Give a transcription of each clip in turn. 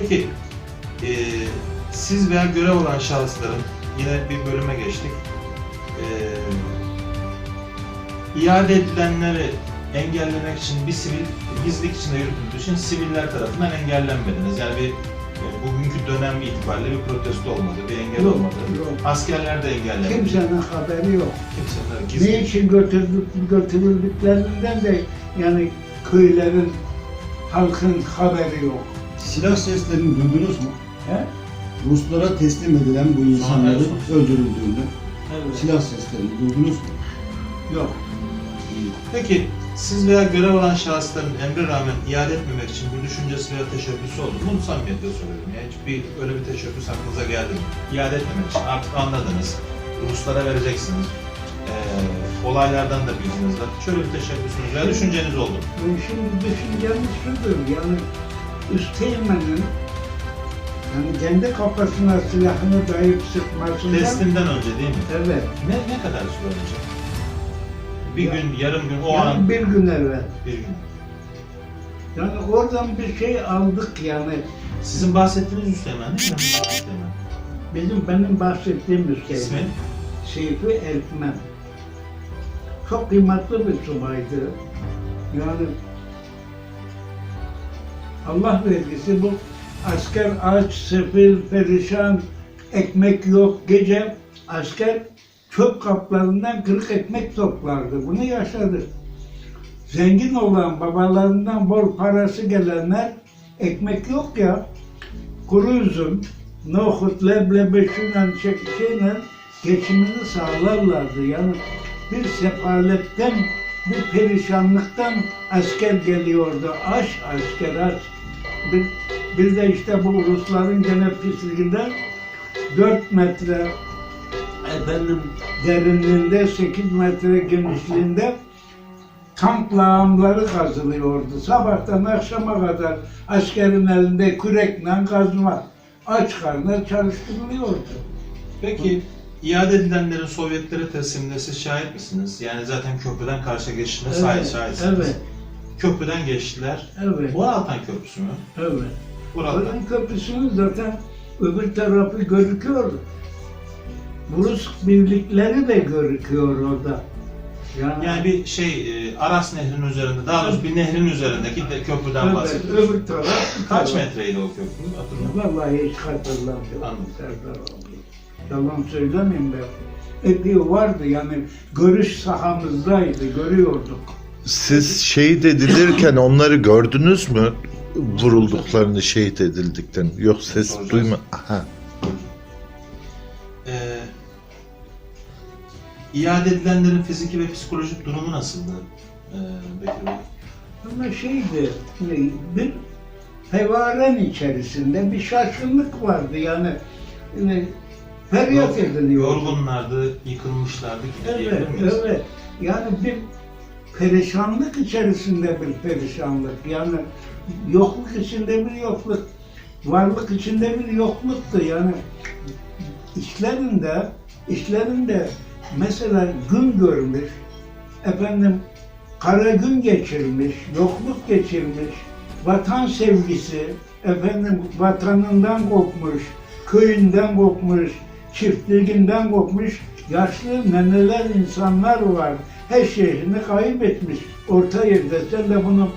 Peki e, siz veya görev alan şahısların yine bir bölüme geçtik. E, iade edilenleri engellemek için bir sivil gizlilik içinde yürütüldüğü için siviller tarafından engellenmediniz. Yani bir e, bugünkü dönem itibariyle bir protesto olmadı, bir engel Yok, olmadı. yok. Askerler de engellenmedi. Kimsenin haberi yok. Kimseler gizli. Ne için götürdük, götürüldüklerinden de yani köylerin, halkın haberi yok. Silah seslerini duydunuz mu? He? Ruslara teslim edilen bu insanların öldürüldüğünü, Evet. silah seslerini duydunuz mu? Yok. Peki siz veya görev alan şahısların emre rağmen iade etmemek için bir düşüncesi veya teşebbüsü oldu mu? Bunu samimiyetle soruyorum. Yani hiç bir, öyle bir teşebbüs aklınıza geldi mi? İade etmemek için artık anladınız. Ruslara vereceksiniz. Ee, olaylardan da bilginiz var. Şöyle bir teşebbüsünüz veya düşünceniz oldu. mu? Ben şimdi düşüncemiz şudur yani üsteğmenin yani kendi kafasına silahını dayayıp sıkmasından Teslimden önce değil mi? evet. Ne, ne kadar süre önce? Bir Ya- gün, yarım gün, o an bir gün evvel. bir gün. Yani oradan bir şey aldık yani. Sizin bahsettiğiniz Üsteğmen değil mi? Bizim benim bahsettiğim İsmi? Üsteğmen. Seyfi Elfmen. Çok kıymetli bir subaydı. Yani Allah vergisi bu asker aç, sefil, perişan, ekmek yok. Gece asker çöp kaplarından kırık ekmek toplardı. Bunu yaşadık. Zengin olan babalarından bol parası gelenler ekmek yok ya. Kuru üzüm, nohut, leblebi şey- şeyle geçimini sağlarlardı. Yani bir sefaletten, bir perişanlıktan asker geliyordu. Aç asker aç. Bir, bir de işte bu Rusların gene pisliğinden 4 metre efendim derinliğinde 8 metre genişliğinde kamp lağımları kazılıyordu. Sabahtan akşama kadar askerin elinde kürekle kazma. Aç karnına çalıştırılıyordu. Peki iade edilenlerin Sovyetlere tesliminde siz şahit misiniz? Yani zaten köprüden karşı geçişine sahip şahitsiniz. evet, Köprüden geçtiler. evet, Bu Altan Köprüsü mü? evet. Ölüm köprüsünün zaten öbür tarafı görüküyor. Rus birlikleri de görüküyor orada. Yani, Yani bir şey e, Aras Nehri'nin üzerinde, daha doğrusu bir nehrin üzerindeki de köprüden evet, bahsediyoruz. öbür taraf Kaç metreydi o köprü? Hatırlamıyorum. Vallahi hiç hatırlamıyorum. Anladım. Yalan söylemeyeyim ben. Epey vardı yani görüş sahamızdaydı, görüyorduk. Siz şehit edilirken onları gördünüz mü? Vurulduklarını, şehit edildiklerini. Yok ses Soracağız. duyma. Aha. Ee, iade edilenlerin fiziki ve psikolojik durumu nasıldı? Ee, Bekir Bey. Ama şeydi, ne, bir hevaren içerisinde bir şaşkınlık vardı yani. yani feryat ediliyordu. Yorgunlardı, yıkılmışlardı Evet, evet. Yani bir perişanlık içerisinde bir perişanlık. Yani yokluk içinde bir yokluk. Varlık içinde bir yokluktu. Yani işlerinde, işlerinde mesela gün görmüş, efendim kara gün geçirmiş, yokluk geçirmiş, vatan sevgisi, efendim vatanından kopmuş, köyünden kopmuş, çiftliğinden kopmuş yaşlı neneler insanlar var. Her şeyini kaybetmiş. Orta yerde sen de bunu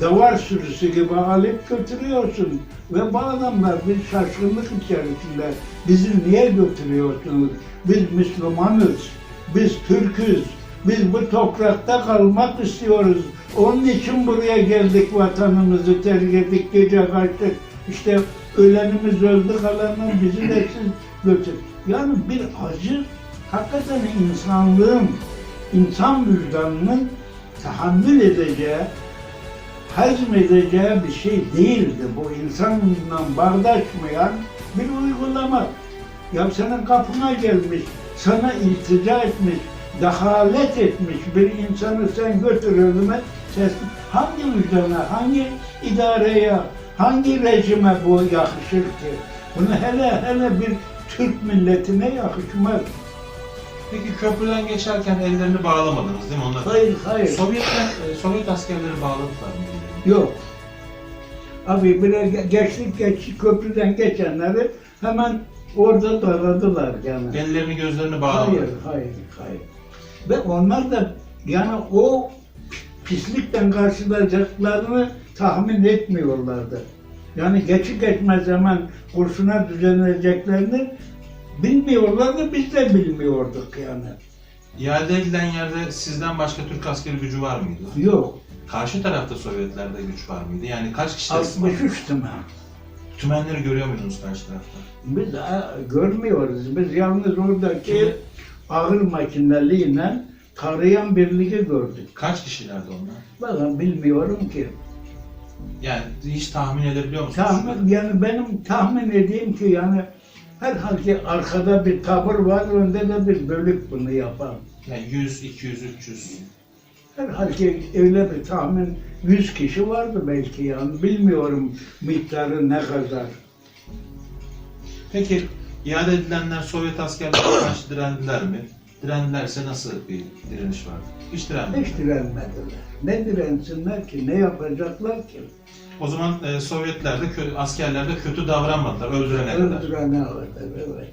davar sürüsü gibi alıp götürüyorsun. Ve bu adamlar bir şaşkınlık içerisinde bizi niye götürüyorsunuz? Biz Müslümanız, biz Türk'üz, biz bu toprakta kalmak istiyoruz. Onun için buraya geldik vatanımızı terk ettik, gece kaçtık. İşte ölenimiz öldü kalanlar bizi de siz götür. Yani bir acı hakikaten insanlığın, insan vicdanının tahammül edeceği, hazmedeceği bir şey değildi. Bu insanla bağdaşmayan bir uygulama. Ya senin kapına gelmiş, sana iltica etmiş, dehalet etmiş bir insanı sen götür ölüme, sen hangi vicdana, hangi idareye, hangi rejime bu yakışır ki? Bunu hele hele bir Türk milletine ya hükümet. Peki köprüden geçerken ellerini bağlamadınız değil mi onlar? Hayır, hayır. Sovyetler, e, Sovyet askerleri bağladılar mı? Yok. Abi böyle geçtik geçtik köprüden geçenleri hemen orada doladılar yani. Ellerini gözlerini bağlamadılar. Hayır, hayır, hayır. Ve onlar da yani o pislikten karşılayacaklarını tahmin etmiyorlardı. Yani geçi geçmez hemen kursuna düzenleyeceklerini bilmiyorlardı, biz de bilmiyorduk yani. İade edilen yerde sizden başka Türk askeri gücü var mıydı? Yok. Karşı tarafta Sovyetlerde güç var mıydı? Yani kaç kişi 63 tümen. Tümenleri görüyor muydunuz karşı tarafta? Biz görmüyoruz. Biz yalnız oradaki Şimdi, ağır makineliyle tarayan birliği gördük. Kaç kişilerdi onlar? Valla bilmiyorum ki. Yani hiç tahmin edebiliyor musunuz? Tahmin, yani benim tahmin edeyim ki yani herhalde arkada bir kabır var, önde de bir bölük bunu yapan. Yani 100, 200, 300. Herhalde öyle bir tahmin 100 kişi vardı belki yani bilmiyorum miktarı ne kadar. Peki iade edilenler Sovyet askerlerine karşı direndiler mi? Direndilerse nasıl bir direniş vardı? Hiç direnmediler. Hiç direnmediler. Ne dirensinler ki? Ne yapacaklar ki? O zaman e, Sovyetler de askerler de kötü davranmadılar öldürene kadar. Öldürene kadar evet.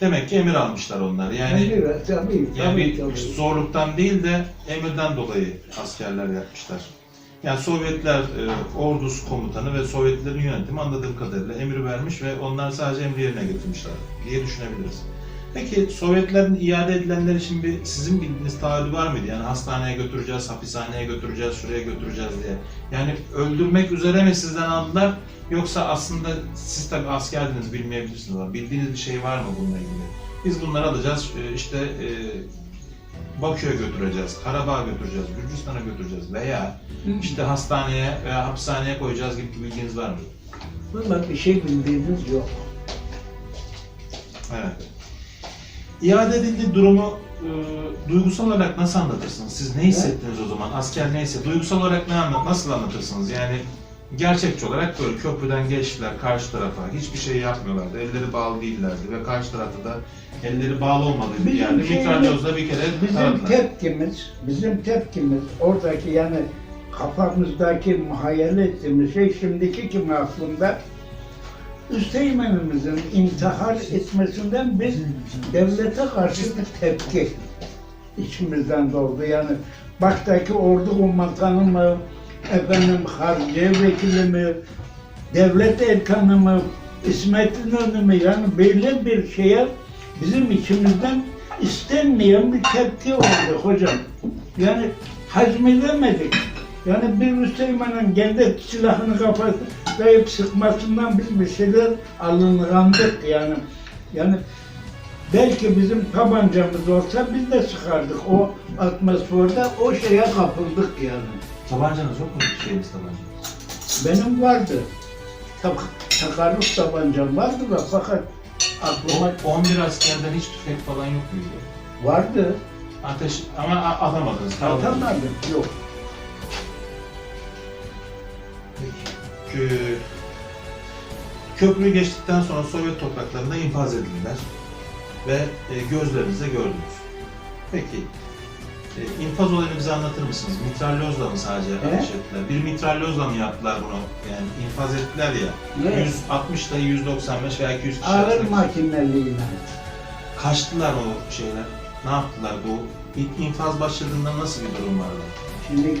Demek ki emir almışlar onlar. Yani Yani, evet, tabii, yani bir tabii. zorluktan değil de emirden dolayı askerler yapmışlar. Yani Sovyetler e, ordusu komutanı ve Sovyetlerin yönetimi anladığım kadarıyla emir vermiş ve onlar sadece emri yerine getirmişler diye düşünebiliriz. Peki Sovyetlerin iade edilenler için bir sizin bildiğiniz taahhüdü var mıydı? Yani hastaneye götüreceğiz, hapishaneye götüreceğiz, şuraya götüreceğiz diye. Yani öldürmek üzere mi sizden aldılar yoksa aslında siz tabii askerdiniz bilmeyebilirsiniz ama bildiğiniz bir şey var mı bununla ilgili? Biz bunları alacağız e, işte e, Bakü'ye götüreceğiz, Karabağ'a götüreceğiz, Gürcistan'a götüreceğiz veya işte hastaneye veya hapishaneye koyacağız gibi bir bilginiz var mı? Valla bir şey bildiğimiz yok. Evet. İade edildiği durumu e, duygusal olarak nasıl anlatırsınız? Siz ne hissettiniz o zaman? Asker neyse duygusal olarak ne anlat nasıl anlatırsınız? Yani gerçekçi olarak böyle köprüden geçtiler karşı tarafa. Hiçbir şey yapmıyorlardı. Elleri bağlı değillerdi ve karşı tarafta da elleri bağlı olmadığı bir yerde şeyimiz- bir kere Bizim taradılar. tepkimiz, bizim tepkimiz oradaki yani kafamızdaki muhayyel ettiğimiz şey şimdiki kimi aslında Üsteğmen'imizin intihar etmesinden biz devlete karşı bir tepki içimizden doldu. Yani Bak'taki ordu komutanı mı, efendim harbiye vekili mi, devlet erkanı mı, İsmet İnönü mü? Yani böyle bir şeye bizim içimizden istenmeyen bir tepki oldu hocam. Yani hazmedemedik. Yani bir Müslümanın kendi silahını kafasına sıkmasından biz bir şeyler alıngandık yani. Yani belki bizim tabancamız olsa biz de sıkardık o atmosferde o şeye kapıldık yani. Tabancanız yok mu şeyiniz tabancanız? Benim vardı. Tak, takarlık tabancam vardı da fakat aklıma... O, 11 askerden hiç tüfek falan yok muydu? Vardı. Ateş ama atamadınız. Atamadım, yok. E, köprüyü geçtikten sonra Sovyet topraklarında infaz edildiler ve e, gözlerinizle gördünüz. Peki, e, infaz olayını bize anlatır mısınız? Mitralyozla mı sadece evet. ettiler? Bir mitralyozla mı yaptılar bunu? Yani infaz ettiler ya, evet. 160 ile 195 veya 200 kişi Ağır makineliyle. Kaçtılar o şeyler. Ne yaptılar bu? İlk infaz başladığında nasıl bir durum vardı? Şimdi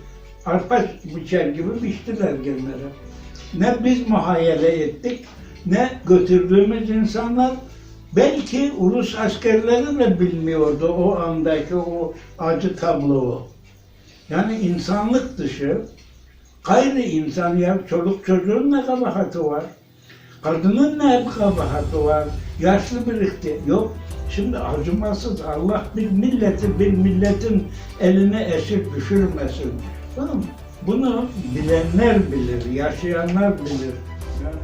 arpa biçer gibi biçtiler genlere. Ne biz muhayyele ettik, ne götürdüğümüz insanlar belki ulus askerleri de bilmiyordu o andaki o acı tabloyu. Yani insanlık dışı, gayri insan ya çoluk çocuğun ne kabahati var? Kadının ne kabahati var? Yaşlı birikti. Yok. Şimdi acımasız Allah bir milleti bir milletin eline esir düşürmesin. Tamam? Bunu bilenler bilir, yaşayanlar bilir. Yani